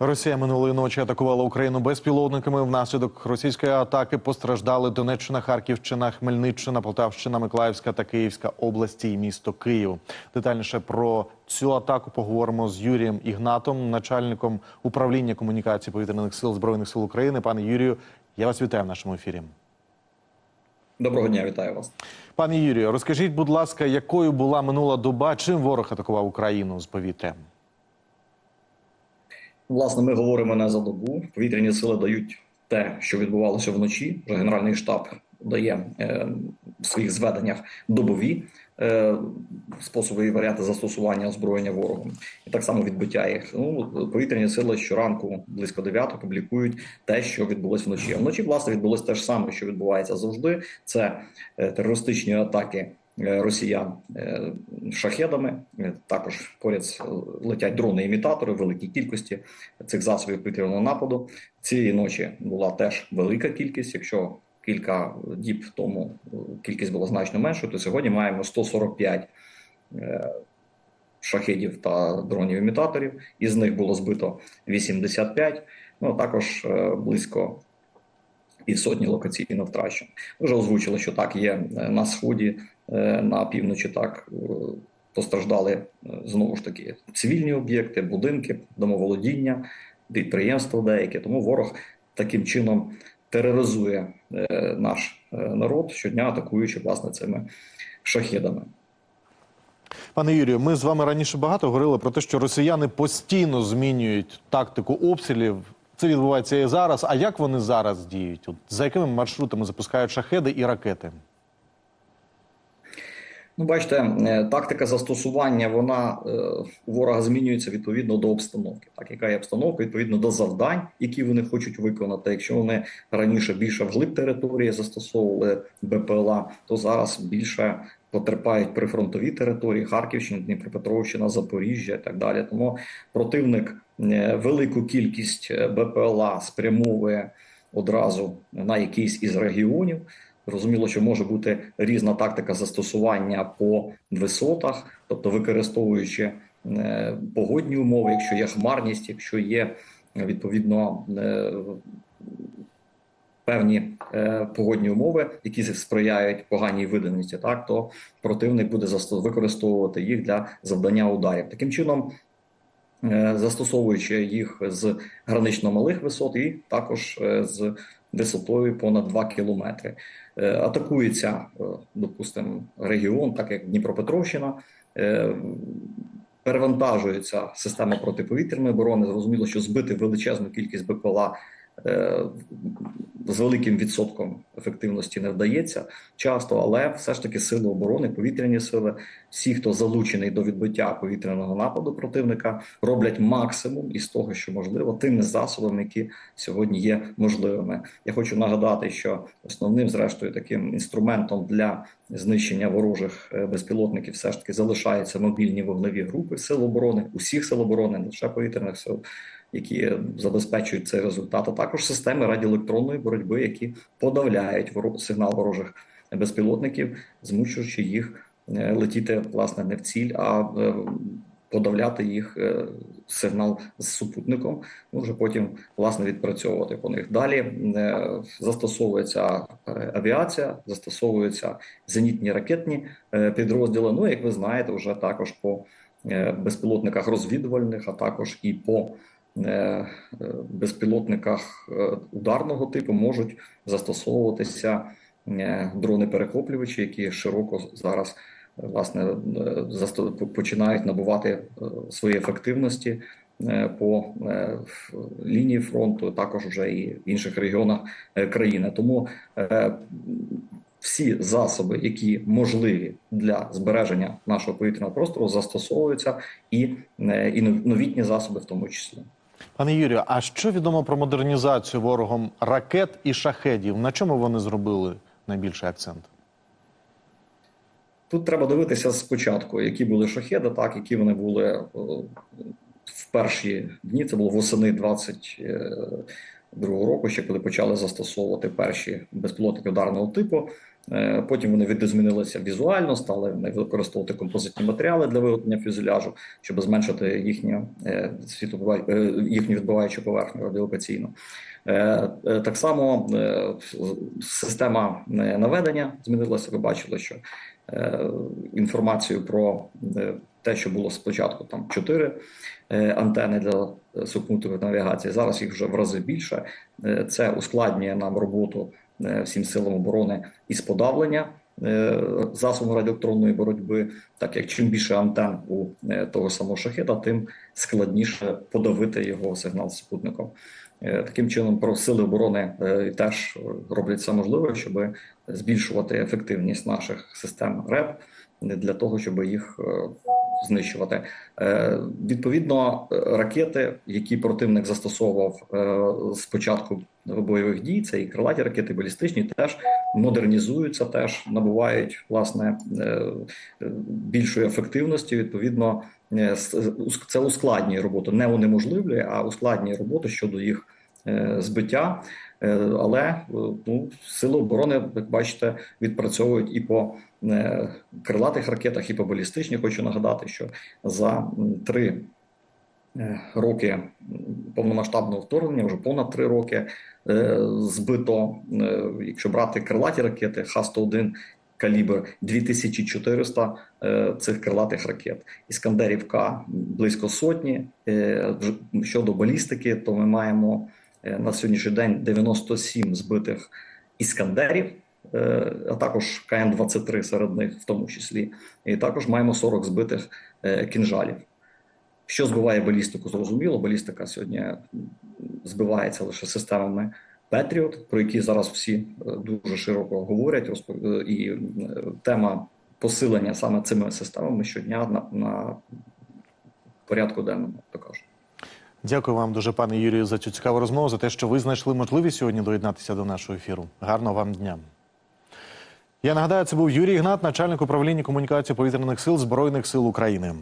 Росія минулої ночі атакувала Україну безпілотниками. Внаслідок російської атаки постраждали Донеччина, Харківщина, Хмельниччина, Полтавщина, Миколаївська та Київська області і місто Київ. Детальніше про цю атаку поговоримо з Юрієм Ігнатом, начальником управління комунікації повітряних сил збройних сил України. Пане Юрію, я вас вітаю в нашому ефірі. Доброго дня, вітаю вас. Пане Юрію, розкажіть, будь ласка, якою була минула доба? Чим ворог атакував Україну з повітря? Власне, ми говоримо не за добу. Повітряні сили дають те, що відбувалося вночі. Вже Генеральний штаб дає е, в своїх зведеннях добові е, способи і варіанти застосування озброєння ворогом, і так само відбиття їх. Ну повітряні сили щоранку близько 9 публікують те, що відбулось вночі. А вночі власне відбулось те ж саме, що відбувається завжди. Це е, терористичні атаки. Е, Росіян е, шахедами Е, також поряд летять дрони-імітатори в великій кількості цих засобів повітряного нападу. Цієї ночі була теж велика кількість. Якщо кілька діб тому кількість була значно меншою, то сьогодні маємо 145 е, шахедів та дронів-імітаторів. Із них було збито 85, ну а також близько півсотні локаційно втрачено. Вже озвучили, що так є на сході, на півночі. Так е, постраждали е, знову ж таки цивільні об'єкти, будинки, домоволодіння, підприємства деякі. Тому ворог таким чином тероризує е, наш е, народ щодня, атакуючи власне цими шахедами. Пане Юрію, ми з вами раніше багато говорили про те, що росіяни постійно змінюють тактику обстрілів. Це відбувається і зараз. А як вони зараз діють? От за якими маршрутами запускають шахеди і ракети? Ну, бачите, е, тактика застосування вона е, у ворога змінюється відповідно до обстановки. Так, яка є обстановка, відповідно до завдань, які вони хочуть виконати. Якщо вони раніше більше вглиб території застосовували БПЛА, то зараз більше потерпають прифронтові території Харківщина, Дніпропетровщина, Запоріжжя і так далі. Тому противник е, велику кількість е, БПЛА спрямовує одразу на якийсь із регіонів. Зрозуміло, що може бути різна тактика застосування по висотах, тобто використовуючи е, погодні умови, якщо є хмарність, якщо є відповідно е, певні е, погодні умови, які сприяють поганій видимості, так то противник буде використовувати їх для завдання ударів. Таким чином. Застосовуючи їх з гранично малих висот, і також з висотою понад 2 кілометри. Е, Атакується, е, допустимо, регіон, так як Дніпропетровщина. е, Перевантажується система протиповітряної оборони. Зрозуміло, що збити величезну кількість БПЛА з великим відсотком ефективності не вдається часто, але все ж таки сили оборони, повітряні сили, всі, хто залучений до відбиття повітряного нападу противника, роблять максимум із того, що можливо, тими засобами, які сьогодні є можливими. Я хочу нагадати, що основним, зрештою, таким інструментом для знищення ворожих е, безпілотників все ж таки залишаються мобільні вогневі групи сил оборони, усіх сил оборони, не лише повітряних сил. Які забезпечують цей результат, а також системи радіоелектронної боротьби, які подавляють сигнал ворожих безпілотників, змушуючи їх е, летіти власне не в ціль, а е, подавляти їх е, сигнал з супутником. Ну вже потім власне відпрацьовувати по них. Далі застосовується авіація, застосовуються зенітні ракетні підрозділи. Ну як ви знаєте, вже також по безпілотниках розвідувальних, а також і по безпілотниках е, ударного типу можуть застосовуватися е, дрони-перехоплювачі, які широко зараз е, власне е, починають набувати е, свої ефективності е, по е, лінії фронту, також вже і в інших регіонах е, країни. Тому е, всі засоби, які можливі для збереження нашого повітряного простору, застосовуються і, е, і новітні засоби в тому числі. Пане Юрію, а що відомо про модернізацію ворогом ракет і шахедів? На чому вони зробили найбільший акцент? Тут треба дивитися спочатку, які були шахеди, так які вони були е, в перші дні. Це було восени 22 року, ще коли почали застосовувати перші безпілотники ударного типу. Е, Потім вони видозмінилися візуально, стали використовувати композитні матеріали для виготовлення фюзеляжу, щоб зменшити їхню, е, е, їхню відбиваючу поверхню радіолокаційну. Так само система наведення змінилася. Ви бачили, що інформацію про те, що було спочатку, там чотири антени для супутникової навігації. Зараз їх вже в рази більше. Це ускладнює нам роботу всім силам оборони із подавлення е, засобів радіоелектронної боротьби. Так як чим більше антен у е, того самого шахета, тим складніше подавити його сигнал супутником. Е, Таким чином, про сили оборони е, теж роблять все можливе, щоб збільшувати ефективність наших систем РЕП для того, щоб їх е, знищувати. Е, Відповідно, е, ракети, які противник застосовував е, з початку бойових дій, це і крилаті ракети, балістичні, теж модернізуються, теж набувають власне е, е, більшої ефективності. Відповідно, е, це ускладнює роботу, не унеможливлює, а ускладнює роботу щодо їх е, збиття. Е, Але е, ну, сили оборони, як бачите, відпрацьовують і по е, крилатих ракетах, і по балістичних. Хочу нагадати, що за три роки повномасштабного вторгнення, вже понад три роки, збито, якщо брати крилаті ракети, Х-101 калібр 2400 е, цих крилатих ракет. Іскандерів К близько сотні. Щодо балістики, то ми маємо на сьогоднішній день 97 збитих іскандерів, е, а також КН-23 серед них, в тому числі, і також маємо 40 збитих е, кінжалів. Що збиває балістику? Зрозуміло, балістика сьогодні збивається лише системами Петріот, про які зараз всі е, дуже широко говорять. розпо- е, І е, тема посилення саме цими системами щодня на, на порядку денному, то кажуть. Дякую вам дуже, пане Юрію, за цю цікаву розмову, за те, що ви знайшли можливість сьогодні доєднатися до нашого ефіру. Гарного вам дня. Я нагадаю, це був Юрій Гнат, начальник управління комунікації повітряних сил Збройних сил України.